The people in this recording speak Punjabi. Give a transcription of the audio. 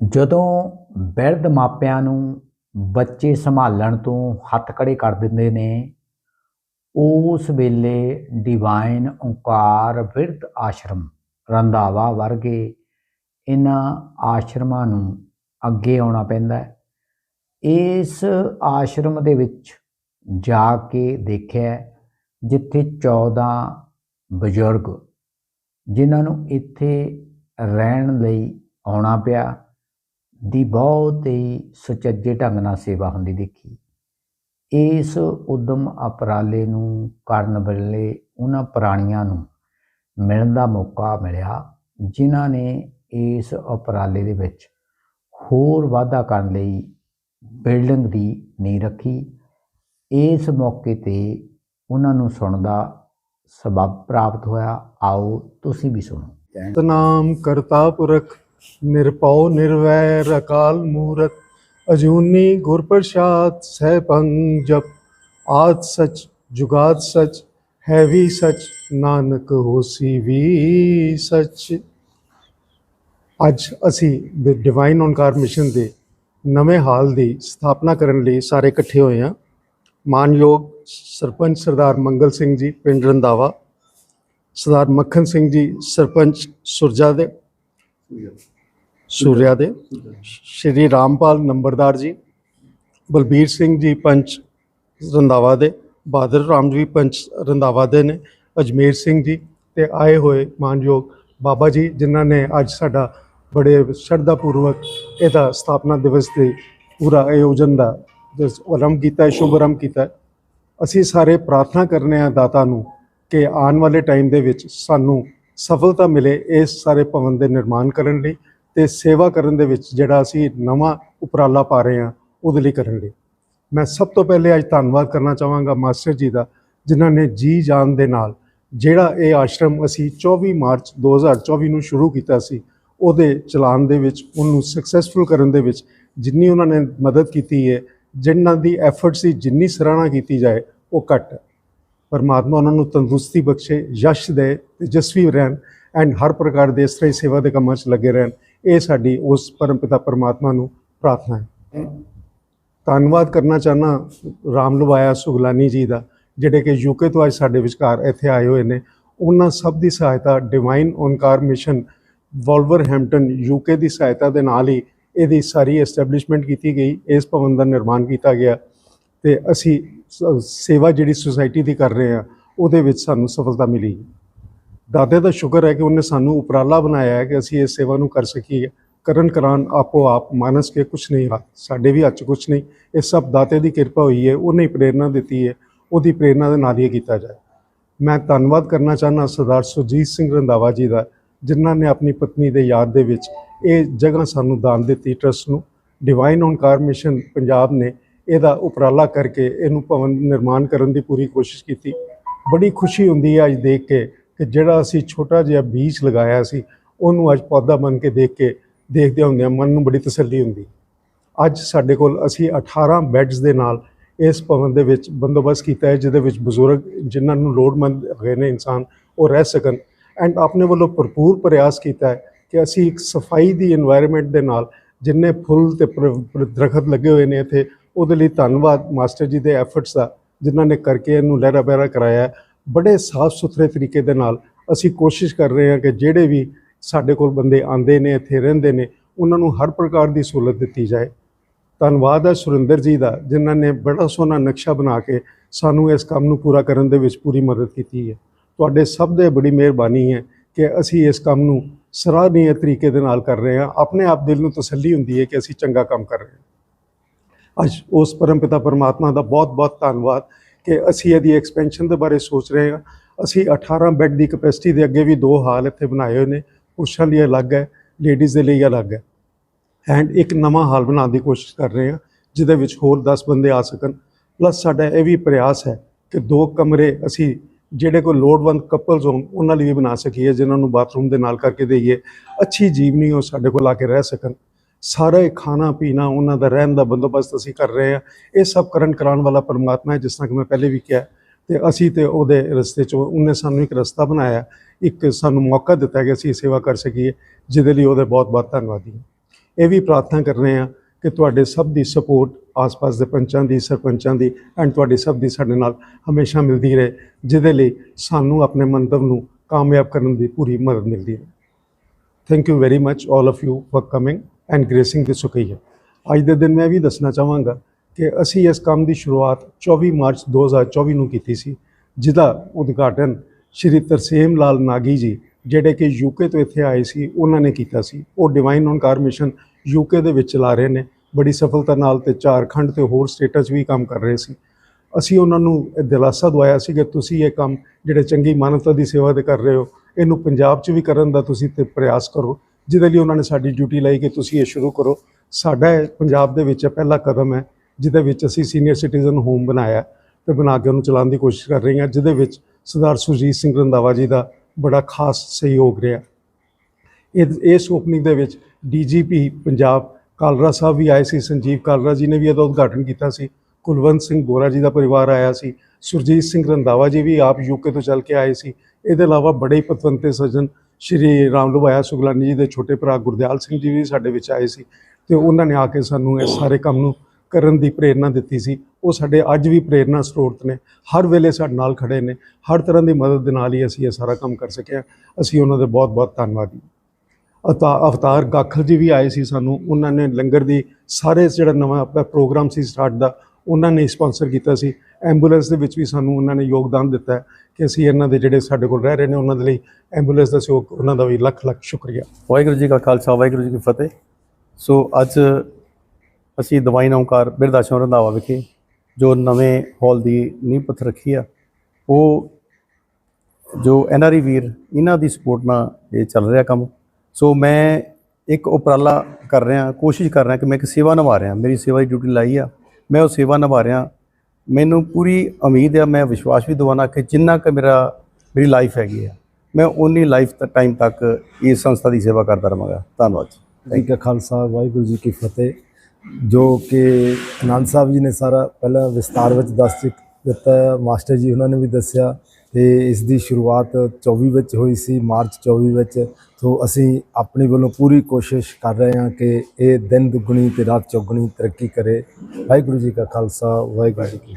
ਜਦੋਂ ਬਿਰਧ ਮਾਪਿਆਂ ਨੂੰ ਬੱਚੇ ਸੰਭਾਲਣ ਤੋਂ ਹੱਥ ਖੜੇ ਕਰ ਦਿੰਦੇ ਨੇ, ਉਸ ਵੇਲੇ ਡਿਵਾਈਨ ਓਂਕਾਰ ਬਿਰਧ ਆਸ਼ਰਮ, ਰੰਧਾਵਾ ਵਰਗੇ ਇਹਨਾਂ ਆਸ਼ਰਮਾਂ ਨੂੰ ਅੱਗੇ ਆਉਣਾ ਪੈਂਦਾ ਹੈ। ਇਸ ਆਸ਼ਰਮ ਦੇ ਵਿੱਚ ਜਾ ਕੇ ਦੇਖਿਆ ਜਿੱਥੇ 14 ਬਜ਼ੁਰਗ ਜਿਨ੍ਹਾਂ ਨੂੰ ਇੱਥੇ ਰਹਿਣ ਲਈ ਆਉਣਾ ਪਿਆ ਦੀ ਬਹੁਤ ਹੀ ਸੁਚੱਜੇ ਢੰਗ ਨਾਲ ਸੇਵਾ ਹੁੰਦੀ ਦੇਖੀ। ਇਸ ਉਦਮ ਅਪਰਾਲੇ ਨੂੰ ਕਰਨ ਵੇਲੇ ਉਹਨਾਂ ਪ੍ਰਾਣੀਆਂ ਨੂੰ ਮਿਲਣ ਦਾ ਮੌਕਾ ਮਿਲਿਆ, ਜਿਨ੍ਹਾਂ ਨੇ ਇਸ ਉਪਰਾਲੇ ਦੇ ਵਿੱਚ ਹੋਰ ਵਾਧਾ ਕਰਨ ਲਈ ਬਿਲਡਿੰਗ ਦੀ ਨੀਂਹ ਰੱਖੀ। ਇਸ ਮੌਕੇ ਤੇ ਉਹਨਾਂ ਨੂੰ ਸੁਣਨ ਦਾ ਸਬਬ ਪ੍ਰਾਪਤ ਹੋਇਆ। ਆਓ, ਤੁਸੀਂ ਵੀ ਸੁਣੋ। ਸਤਨਾਮ ਕਰਤਾ ਪੁਰਖ ਨਿਰਭਉ, ਨਿਰਵੈਰ, ਅਕਾਲ ਮੂਰਤ, ਅਜੂਨੀ ਗੁਰ ਪ੍ਰਸਾਦ ਸਹਿਬੰਗ ਜਪ, ਆਦ ਸਚ, ਜੁਗਾਦ ਸਚ ਹੈ ਵੀ ਸਚ, ਨਾਨਕ ਹੋਸੀ ਵੀ ਸਚ। ਅੱਜ ਅਸੀਂ ਦ ਡਿਵਾਈਨ ਓਨਕਾਰ ਮਿਸ਼ਨ ਦੇ ਨਵੇਂ ਹਾਲ ਦੀ ਸਥਾਪਨਾ ਕਰਨ ਲਈ ਸਾਰੇ ਇਕੱਠੇ ਹੋਏ ਹਾਂ। ਮਾਨਯੋਗ ਸਰਪੰਚ ਸਰਦਾਰ ਮੰਗਲ ਸਿੰਘ ਜੀ, ਪਿੰਡ ਰੰਦਾਵਾ ਸਰਦਾਰ ਮੱਖਣ ਸਿੰਘ ਜੀ, ਸਰਪੰਚ ਸੁਰਜਾ ਦੇ ਸੂਰਿਆ ਦੇ ਸ਼੍ਰੀ ਰਾਮਪਾਲ ਨੰਬਰਦਾਰ ਜੀ ਬਲਬੀਰ ਸਿੰਘ ਜੀ ਪੰਚ ਰੰਦਾਵਾ ਦੇ ਬਾਦਰ ਰਾਮ ਜੀ ਪੰਚ ਰੰਦਾਵਾ ਦੇ ਨੇ ਅਜਮੇਰ ਸਿੰਘ ਜੀ ਤੇ ਆਏ ਹੋਏ ਮਾਨਯੋਗ ਬਾਬਾ ਜੀ ਜਿਨ੍ਹਾਂ ਨੇ ਅੱਜ ਸਾਡਾ ਬੜੇ ਸ਼ਰਧਾ ਪੂਰਵਕ ਇਹਦਾ ਸਥਾਪਨਾ ਦਿਵਸ ਦੇ ਪੂਰਾ ਆਯੋਜਨ ਦਾ ਜਿਸ ਆਰੰਭ ਕੀਤਾ ਹੈ, ਸ਼ੁਭ ਆਰੰਭ ਕੀਤਾ ਹੈ। ਅਸੀਂ ਸਾਰੇ ਪ੍ਰਾਰਥਨਾ ਕਰਨੇ ਆ ਦਾਤਾ ਨੂੰ ਕਿ ਆਉਣ ਵਾਲੇ ਟਾਈਮ ਦੇ ਵਿੱਚ ਸਾਨੂੰ ਸਫਲਤਾ ਮਿਲੇ ਇਸ ਸਾਰੇ ਭਵਨ ਦੇ ਨਿਰਮਾਣ ਕਰਨ ਲਈ ਤੇ ਸੇਵਾ ਕਰਨ ਦੇ ਵਿੱਚ ਜਿਹੜਾ ਅਸੀਂ ਨਵਾਂ ਉਪਰਾਲਾ ਪਾ ਰਹੇ ਹਾਂ, ਉਹਦੇ ਲਈ ਕਰਨਗੇ। ਮੈਂ ਸਭ ਤੋਂ ਪਹਿਲੇ ਅੱਜ ਧੰਨਵਾਦ ਕਰਨਾ ਚਾਹਾਂਗਾ ਮਾਸਟਰ ਜੀ ਦਾ, ਜਿਨ੍ਹਾਂ ਨੇ ਜੀ ਜਾਨ ਦੇ ਨਾਲ ਜਿਹੜਾ ਇਹ ਆਸ਼ਰਮ ਅਸੀਂ 24 ਮਾਰਚ 2024 ਨੂੰ ਸ਼ੁਰੂ ਕੀਤਾ ਸੀ, ਉਹਦੇ ਚਲਾਨ ਦੇ ਵਿੱਚ, ਉਹਨੂੰ ਸਕਸੈਸਫੁਲ ਕਰਨ ਦੇ ਵਿੱਚ ਜਿੰਨੀ ਉਹਨਾਂ ਨੇ ਮਦਦ ਕੀਤੀ ਹੈ ਜਿਨ੍ਹਾਂ ਦੀ ਐਫਰਟ ਸੀ, ਜਿੰਨੀ ਸਰਾਹਨਾ ਕੀਤੀ ਜਾਏ, ਉਹ ਘੱਟ। ਹੈ ਪਰਮਾਤਮਾ ਉਹਨਾਂ ਨੂੰ ਤੰਦਰੁਸਤੀ ਬਖਸ਼ੇ, ਯਸ਼ ਦੇ, ਤੇਜਸਵੀ ਰਹਿਣ ਐਂਡ ਹਰ ਪ੍ਰਕਾਰ ਦੇ ਇਸ ਤਰ੍ਹਾਂ ਹੀ ਸੇਵਾ ਦੇ ਕੰਮਾਂ 'ਚ ਲੱਗੇ ਰਹਿਣ। ਇਹ ਸਾਡੀ ਉਸ ਪਰਮ ਪਿਤਾ ਪਰਮਾਤਮਾ ਨੂੰ ਪ੍ਰਾਰਥਨਾ ਹੈ। ਧੰਨਵਾਦ ਕਰਨਾ ਚਾਹਨਾ ਰਾਮ ਲੁਬਾਇਆ ਸੁਗਲਾਨੀ ਜੀ ਦਾ, ਜਿਹੜੇ ਕਿ ਯੂਕੇ ਤੋਂ ਅੱਜ ਸਾਡੇ ਵਿਚਕਾਰ ਇੱਥੇ ਆਏ ਹੋਏ ਨੇ। ਉਹਨਾਂ ਸਭ ਦੀ ਸਹਾਇਤਾ divine Onkar mission Wolverhampton UK ਦੀ ਸਹਾਇਤਾ ਦੇ ਨਾਲ ਹੀ ਇਹਦੀ ਸਾਰੀ ਐਸਟੈਬਲਿਸ਼ਮੈਂਟ ਕੀਤੀ ਗਈ, ਇਸ ਭਵਨ ਦਾ ਨਿਰਮਾਣ ਕੀਤਾ ਗਿਆ। ਤੇ ਅਸੀਂ ਸ- ਸੇਵਾ ਜਿਹੜੀ ਸੁਸਾਇਟੀ ਦੀ ਕਰ ਰਹੇ ਹਾਂ, ਉਹਦੇ ਵਿੱਚ ਸਾਨੂੰ ਸਫਲਤਾ ਮਿਲੀ। ਦਾਤੇ ਦਾ ਸ਼ੁਕਰ ਹੈ ਕਿ ਉਹਨੇ ਸਾਨੂੰ ਉਪਰਾਲਾ ਬਣਾਇਆ ਹੈ ਕਿ ਅਸੀਂ ਇਸ ਸੇਵਾ ਨੂੰ ਕਰ ਸਕੀਏ। ਕਰਨ ਕਰਾਨ ਆਪੋ ਆਪ ਮਾਨਸ ਕੇ ਕੁਛ ਨਹੀਂ ਹੱਥ ਸਾਡੇ ਵੀ ਹੱਥ ਕੁਛ ਨਹੀਂ। ਇਹ ਸਭ ਦਾਤੇ ਦੀ ਕਿਰਪਾ ਹੋਈ ਹੈ। ਉਹਨੇ ਹੀ ਪ੍ਰੇਰਣਾ ਦਿੱਤੀ ਹੈ। ਉਹਦੀ ਪ੍ਰੇਰਣਾ ਦੇ ਨਾਲ ਹੀ ਕੀਤਾ ਜਾਏ। ਮੈਂ ਧੰਨਵਾਦ ਕਰਨਾ ਚਾਹੁੰਦਾ ਸਰਦਾਰ ਸੁਰਜੀਤ ਸਿੰਘ ਰੰਧਾਵਾ ਜੀ ਦਾ, ਜਿਨ੍ਹਾਂ ਨੇ ਆਪਣੀ ਪਤਨੀ ਦੇ ਯਾਦ ਦੇ ਵਿੱਚ ਇਹ ਜਗ੍ਹਾ ਸਾਨੂੰ ਦਾਨ ਦਿੱਤੀ ਟਰਸਟ ਨੂੰ। ਡਿਵਾਈਨ ਓਨਕਾਰ ਮਿਸ਼ਨ ਪੰਜਾਬ ਨੇ ਇਹਦਾ ਉਪਰਾਲਾ ਕਰਕੇ ਇਹਨੂੰ ਭਵਨ ਨਿਰਮਾਣ ਕਰਨ ਦੀ ਪੂਰੀ ਕੋਸ਼ਿਸ਼ ਕੀਤੀ। ਬੜੀ ਖੁਸ਼ੀ ਹੁੰਦੀ ਹੈ ਅੱਜ ਦੇਖ ਕੇ ਕਿ ਜਿਹੜਾ ਅਸੀਂ ਛੋਟਾ ਜਿਹਾ ਬੀਜ ਲਗਾਇਆ ਸੀ, ਉਹਨੂੰ ਅੱਜ ਪੌਦਾ ਬਣ ਕੇ ਦੇਖ ਕੇ ਦੇਖਦੇ ਹੁੰਦੇ ਆ ਮਨ ਨੂੰ ਬੜੀ ਤਸੱਲੀ ਹੁੰਦੀ। ਅੱਜ ਸਾਡੇ ਕੋਲ ਅਸੀਂ 18 ਬੈੱਡਸ ਦੇ ਨਾਲ ਇਸ ਭਵਨ ਦੇ ਵਿੱਚ ਬੰਦੋਬਸਤ ਕੀਤਾ ਹੈ, ਜਿਹਦੇ ਵਿੱਚ ਬਜ਼ੁਰਗ ਜਿਨ੍ਹਾਂ ਨੂੰ ਲੋੜਮੰਦ ਹੋਏ ਨੇ ਇਨਸਾਨ, ਉਹ ਰਹਿ ਸਕਣ। ਐਂਡ ਆਪਣੇ ਵੱਲੋਂ ਭਰਪੂਰ ਪ੍ਰਯਾਸ ਕੀਤਾ ਹੈ ਕਿ ਅਸੀਂ ਇੱਕ ਸਫ਼ਾਈ ਦੀ এনवायरमेंट ਦੇ ਨਾਲ ਜਿੰਨੇ ਫੁੱਲ ਤੇ ਦਰਖਤ ਲੱਗੇ ਹੋਏ ਨੇ ਇੱਥੇ, ਉਹਦੇ ਲਈ ਧੰਨਵਾਦ ਮਾਸਟਰ ਜੀ ਦੇ ਐਫਰਟਸ ਦਾ, ਜਿਨ੍ਹਾਂ ਨੇ ਕਰਕੇ ਇਹਨੂੰ ਲਹਿਰਾ ਬਹਿਰਾ ਕਰਾਇਆ ਬੜੇ ਸਾਫ਼ ਸੁਥਰੇ ਤਰੀਕੇ ਦੇ ਨਾਲ ਅਸੀਂ ਕੋਸ਼ਿਸ਼ ਕਰ ਰਹੇ ਹਾਂ ਕਿ ਜਿਹੜੇ ਵੀ ਸਾਡੇ ਕੋਲ ਬੰਦੇ ਆਉਂਦੇ ਨੇ, ਇੱਥੇ ਰਹਿੰਦੇ ਨੇ, ਉਹਨਾਂ ਨੂੰ ਹਰ ਪ੍ਰਕਾਰ ਦੀ ਸਹੂਲਤ ਦਿੱਤੀ ਜਾਏ। ਧੰਨਵਾਦ ਹੈ ਸੁਰਿੰਦਰ ਜੀ ਦਾ, ਜਿਨ੍ਹਾਂ ਨੇ ਬੜਾ ਸੋਹਣਾ ਨਕਸ਼ਾ ਬਣਾ ਕੇ ਸਾਨੂੰ ਇਸ ਕੰਮ ਨੂੰ ਪੂਰਾ ਕਰਨ ਦੇ ਵਿੱਚ ਪੂਰੀ ਮਦਦ ਕੀਤੀ ਹੈ। ਤੁਹਾਡੇ ਸਭ ਦੇ ਬੜੀ ਮਿਹਰਬਾਨੀ ਹੈ ਕਿ ਅਸੀਂ ਇਸ ਕੰਮ ਨੂੰ ਸਰਾਹਨੀय ਤਰੀਕੇ ਦੇ ਨਾਲ ਕਰ ਰਹੇ ਹਾਂ। ਆਪਣੇ ਆਪ ਦਿਲ ਨੂੰ ਤਸੱਲੀ ਹੁੰਦੀ ਹੈ ਕਿ ਅਸੀਂ ਚੰਗਾ ਕੰਮ ਕਰ ਰਹੇ ਹਾਂ। ਅੱਜ ਉਸ ਪਰਮਪਿਤਾ ਪਰਮਾਤਮਾ ਦਾ ਬਹੁਤ-ਬਹੁਤ ਧੰਨਵਾਦ। ਕਿ ਅਸੀਂ ਇਹਦੀ ਐਕਸਪੈਂਸ਼ਨ ਦੇ ਬਾਰੇ ਸੋਚ ਰਹੇ ਹਾਂ। ਅਸੀਂ 18 ਬੈੱਡ ਦੀ ਕੈਪੈਸਿਟੀ ਦੇ ਅੱਗੇ ਵੀ ਦੋ ਹਾਲ ਇੱਥੇ ਬਣਾਏ ਹੋਏ ਨੇ। ਪੁਰਸ਼ਾਂ ਲਈ ਅਲੱਗ ਹੈ ਲੇਡੀਜ਼ ਦੇ ਲਈ ਅਲੱਗ ਹੈ। ਐਂਡ ਇੱਕ ਨਵਾਂ ਹਾਲ ਬਣਾਉਣ ਦੀ ਕੋਸ਼ਿਸ਼ ਕਰ ਰਹੇ ਹਾਂ, ਜਿਹਦੇ ਵਿੱਚ ਹੋਰ 10 ਬੰਦੇ ਆ ਸਕਣ। ਪਲੱਸ ਸਾਡਾ ਇਹ ਵੀ ਪ੍ਰਯਾਸ ਹੈ ਕਿ ਦੋ ਕਮਰੇ ਅਸੀਂ ਜਿਹੜੇ ਕੋਈ ਲੋੜਵੰਦ ਕਪਲਸ ਹੋਣ, ਉਹਨਾਂ ਲਈ ਵੀ ਬਣਾ ਸਕੀਏ, ਜਿਨ੍ਹਾਂ ਨੂੰ ਬਾਥਰੂਮ ਦੇ ਨਾਲ ਕਰਕੇ ਦੇਈਏ। ਅੱਛੀ ਜੀਵਨੀ ਉਹ ਸਾਡੇ ਕੋਲ ਆ ਕੇ ਰਹਿ ਸਕਣ। ਸਾਰਾ ਇਹ ਖਾਣਾ ਪੀਣਾ, ਉਹਨਾਂ ਦਾ ਰਹਿਣ ਦਾ ਬੰਦੋਬਸਤ ਅਸੀਂ ਕਰ ਰਹੇ ਹਾਂ। ਇਹ ਸਭ ਕਰਨ ਕਰਾਉਣ ਵਾਲਾ ਪਰਮਾਤਮਾ ਹੈ, ਜਿਸ ਤਰ੍ਹਾਂ ਕਿ ਮੈਂ ਪਹਿਲੇ ਵੀ ਕਿਹਾ। ਤੇ ਅਸੀਂ ਤੇ ਉਹਦੇ ਰਸਤੇ 'ਚੋਂ, ਉਹਨੇ ਸਾਨੂੰ ਇੱਕ ਰਸਤਾ ਬਣਾਇਆ। ਇੱਕ ਸਾਨੂੰ ਮੌਕਾ ਦਿੱਤਾ ਕਿ ਅਸੀਂ ਸੇਵਾ ਕਰ ਸਕੀਏ, ਜਿਹਦੇ ਲਈ ਉਹਦੇ ਬਹੁਤ ਬਹੁਤ ਧੰਨਵਾਦੀ ਹਾਂ। ਇਹ ਵੀ ਪ੍ਰਾਰਥਨਾ ਕਰ ਰਹੇ ਹਾਂ ਕਿ ਤੁਹਾਡੇ ਸਭ ਦੀ ਸਪੋਰਟ ਆਸ-ਪਾਸ ਦੇ ਪੰਚਾਂ ਦੀ, ਸਰਪੰਚਾਂ ਦੀ, ਐਂਡ ਤੁਹਾਡੇ ਸਭ ਦੀ ਸਾਡੇ ਨਾਲ ਹਮੇਸ਼ਾ ਮਿਲਦੀ ਰਹੇ, ਜਿਹਦੇ ਲਈ ਸਾਨੂੰ ਆਪਣੇ ਮੰਤਵ ਨੂੰ ਕਾਮਯਾਬ ਕਰਨ ਦੀ ਪੂਰੀ ਮਦਦ ਮਿਲਦੀ ਰਹੇ। Thank you very much all of you for coming and gracing this ਹੈ ਅੱਜ ਦੇ ਦਿਨ ਮੈਂ ਇਹ ਵੀ ਦੱਸਣਾ ਚਾਹਾਂਗਾ ਕਿ ਅਸੀਂ ਇਸ ਕੰਮ ਦੀ ਸ਼ੁਰੂਆਤ 24 ਮਾਰਚ 2024 ਨੂੰ ਕੀਤੀ ਸੀ, ਜਿਹਦਾ ਉਦਘਾਟਨ ਸ਼੍ਰੀ ਤਰਸੇਮ ਲਾਲ ਨਾਗੀ ਜੀ, ਜਿਹੜੇ ਕਿ ਯੂਕੇ ਤੋਂ ਇੱਥੇ ਆਏ ਸੀ, ਉਹਨਾਂ ਨੇ ਕੀਤਾ ਸੀ। ਉਹ ਡਿਵਾਈਨ ਓਨਕਾਰ ਮਿਸ਼ਨ ਯੂਕੇ ਦੇ ਵਿੱਚ ਚਲਾ ਰਹੇ ਨੇ। ਬੜੀ ਸਫਲਤਾ ਨਾਲ ਤੇ ਝਾਰਖੰਡ ਤੇ ਹੋਰ ਸਟੇਟਾਂ 'ਚ ਵੀ ਕੰਮ ਕਰ ਰਹੇ ਸੀ। ਅਸੀਂ ਉਹਨਾਂ ਨੂੰ ਇਹ ਦਿਲਾਸਾ ਦਵਾਇਆ ਸੀ ਕਿ ਤੁਸੀਂ ਇਹ ਕੰਮ ਜਿਹੜੇ ਚੰਗੀ ਮਾਨਵਤਾ ਦੀ ਸੇਵਾ ਦੇ ਕਰ ਰਹੇ ਹੋ, ਇਹਨੂੰ ਪੰਜਾਬ 'ਚ ਵੀ ਕਰਨ ਦਾ ਤੁਸੀਂ ਤੇ ਪ੍ਰਯਾਸ ਕਰੋ। ਜਿਹਦੇ ਲਈ ਉਹਨਾਂ ਨੇ ਸਾਡੀ ਡਿਊਟੀ ਲਈ ਕਿ ਤੁਸੀਂ ਇਹ ਸ਼ੁਰੂ ਕਰੋ। ਸਾਡਾ ਇਹ ਪੰਜਾਬ ਦੇ ਵਿੱਚ ਇਹ ਪਹਿਲਾ ਕਦਮ ਹੈ, ਜਿਹਦੇ ਵਿੱਚ ਅਸੀਂ ਸੀਨੀਅਰ ਸਿਟੀਜ਼ਨ ਹੋਮ ਬਣਾਇਆ ਤੇ ਬਣਾ ਕੇ ਉਹਨੂੰ ਚਲਾਉਣ ਦੀ ਕੋਸ਼ਿਸ਼ ਕਰ ਰਹੇ ਹਾਂ ਜਿਹਦੇ ਵਿੱਚ ਸਰਦਾਰ ਸੁਰਜੀਤ ਸਿੰਘ ਰੰਧਾਵਾ ਜੀ ਦਾ ਬੜਾ ਖਾਸ ਸਹਿਯੋਗ ਰਿਹਾ। ਇਹ, ਇਸ ਓਪਨਿੰਗ ਦੇ ਵਿੱਚ ਡੀਜੀਪੀ ਪੰਜਾਬ, ਕਾਲਰਾ ਸਾਹਿਬ ਵੀ ਆਏ ਸੀ, ਸੰਜੀਵ ਕਾਲਰਾ ਜੀ ਨੇ ਵੀ ਇਹਦਾ ਉਦਘਾਟਨ ਕੀਤਾ ਸੀ, ਕੁਲਵੰਤ ਸਿੰਘ ਗੋਰਾ ਜੀ ਦਾ ਪਰਿਵਾਰ ਆਇਆ ਸੀ, ਸੁਰਜੀਤ ਸਿੰਘ ਰੰਧਾਵਾ ਜੀ ਵੀ ਆਪ ਯੂਕੇ ਤੋਂ ਚੱਲ ਕੇ ਆਏ ਸੀ। ਇਹਦੇ ਇਲਾਵਾ ਬੜੇ ਹੀ ਪਤਵੰਤੇ ਸੱਜਣ ਸ਼੍ਰੀ ਰਾਮ ਲੁਭਾਇਆ ਸੁਗਲਾਨੀ ਜੀ ਦੇ ਛੋਟੇ ਭਰਾ ਗੁਰਦਿਆਲ ਸਿੰਘ ਜੀ ਵੀ ਸਾਡੇ ਵਿੱਚ ਆਏ ਸੀ ਤੇ ਉਹਨਾਂ ਨੇ ਆ ਕੇ ਸਾਨੂੰ ਇਹ ਸਾਰੇ ਕੰਮ ਨੂੰ ਕਰਨ ਦੀ ਪ੍ਰੇਰਣਾ ਦਿੱਤੀ ਸੀ। ਉਹ ਸਾਡੇ ਅੱਜ ਵੀ ਪ੍ਰੇਰਣਾ ਸਰੋਤ ਨੇ। ਹਰ ਵੇਲੇ ਸਾਡੇ ਨਾਲ ਖੜੇ ਨੇ। ਹਰ ਤਰ੍ਹਾਂ ਦੀ ਮਦਦ ਦੇ ਨਾਲ ਹੀ ਅਸੀਂ ਇਹ ਸਾਰਾ ਕੰਮ ਕਰ ਸਕੇ ਹਾਂ ਅਸੀਂ ਉਹਨਾਂ ਦੇ ਬਹੁਤ ਬਹੁਤ ਧੰਨਵਾਦੀ ਅਤਾ, ਅਵਤਾਰ ਗਾਖਲ ਜੀ ਵੀ ਆਏ ਸੀ ਸਾਨੂੰ। ਉਹਨਾਂ ਨੇ ਲੰਗਰ ਦੀ ਸਾਰੇ ਜਿਹੜਾ ਨਵਾਂ ਆਪਣਾ ਪ੍ਰੋਗਰਾਮ ਸੀ ਸਟਾਰਟ ਦਾ ਉਹਨਾਂ ਨੇ ਸਪਾਂਸਰ ਕੀਤਾ ਸੀ। ਐਂਬੂਲੈਂਸ ਦੇ ਵਿੱਚ ਵੀ ਸਾਨੂੰ ਉਹਨਾਂ ਨੇ ਯੋਗਦਾਨ ਦਿੱਤਾ ਕਿ ਅਸੀਂ ਇਹਨਾਂ ਦੇ ਜਿਹੜੇ ਸਾਡੇ ਕੋਲ ਰਹਿ ਰਹੇ ਨੇ, ਉਹਨਾਂ ਦੇ ਲਈ ਐਂਬੂਲੈਂਸ ਦਾ ਸਹਿਯੋਗ ਉਹਨਾਂ ਦਾ ਵੀ ਲੱਖ ਲੱਖ ਸ਼ੁਕਰੀਆ। ਵਾਹਿਗੁਰੂ ਜੀ ਕਾ ਖਾਲਸਾ, ਵਾਹਿਗੁਰੂ ਜੀ ਕੀ ਫਤਿਹ। ਸੋ ਅੱਜ ਅਸੀਂ ਦਵਾਈ ਨੌਕਾਰ ਬਿਰਧ ਰੰਧਾਵਾ ਵਿਖੇ ਜੋ ਨਵੇਂ ਹਾਲ ਦੀ ਨੀਂਹ ਪੱਥਰ ਰੱਖੀ ਆ, ਉਹ ਜੋ ਐਨਆਰਈ ਵੀਰ ਇਹਨਾਂ ਦੀ ਸਪੋਰਟ ਨਾਲ ਇਹ ਚੱਲ ਰਿਹਾ ਕੰਮ। ਸੋ ਮੈਂ ਇੱਕ ਉਪਰਾਲਾ ਕਰ ਰਿਹਾ, ਕੋਸ਼ਿਸ਼ ਕਰ ਰਿਹਾ ਕਿ ਮੈਂ ਇੱਕ ਸੇਵਾ ਨਿਭਾ ਰਿਹਾ। ਮੇਰੀ ਸੇਵਾ ਦੀ ਡਿਊਟੀ ਲਾਈ ਆ। ਮੈਂ ਉਹ ਸੇਵਾ ਨਿਭਾ ਰਿਹਾ। ਮੈਨੂੰ ਪੂਰੀ ਉਮੀਦ ਹੈ ਮੈਂ ਵਿਸ਼ਵਾਸ ਵੀ ਦਿਵਾਨਾ ਕਿ ਜਿੰਨਾ ਕਿ ਮੇਰਾ ਮੇਰੀ ਲਾਈਫ ਹੈਗੀ ਆ ਮੈਂ ਉਨੀ ਲਾਈਫ ਟਾਈਮ ਤੱਕ ਇਸ ਸੰਸਥਾ ਦੀ ਸੇਵਾ ਕਰਦਾ ਰਹਾਂਗਾ ਧੰਨਵਾਦ ਜੀ। ਕਾ ਖਾਲਸਾ ਵਾਹਿਗੁਰੂ ਜੀ ਕੀ ਫਤਿਹ। ਜੋ ਕਿ ਆਨੰਦ ਸਾਹਿਬ ਜੀ ਨੇ ਸਾਰਾ ਪਹਿਲਾਂ ਵਿਸਤਾਰ ਵਿੱਚ ਦੱਸ ਦਿੱਤਾ ਮਾਸਟਰ ਜੀ ਉਹਨਾਂ ਨੇ ਵੀ ਦੱਸਿਆ ਤੇ ਇਸ ਦੀ ਸ਼ੁਰੂਆਤ 24 ਵਿੱਚ ਹੋਈ ਸੀ, ਮਾਰਚ 24 ਵਿੱਚ। ਸੋ ਅਸੀਂ ਆਪਣੀ ਵੱਲੋਂ ਪੂਰੀ ਕੋਸ਼ਿਸ਼ ਕਰ ਰਹੇ ਹਾਂ ਕਿ ਇਹ ਦਿਨ ਦੁੱਗਣੀ ਤੇ ਰਾਤ ਚੌਗਣੀ ਤਰੱਕੀ ਕਰੇ। ਵਾਹਿਗੁਰੂ ਜੀ ਕਾ ਖਾਲਸਾ, ਵਾਹਿਗੁਰੂ ਜੀ ਕੀ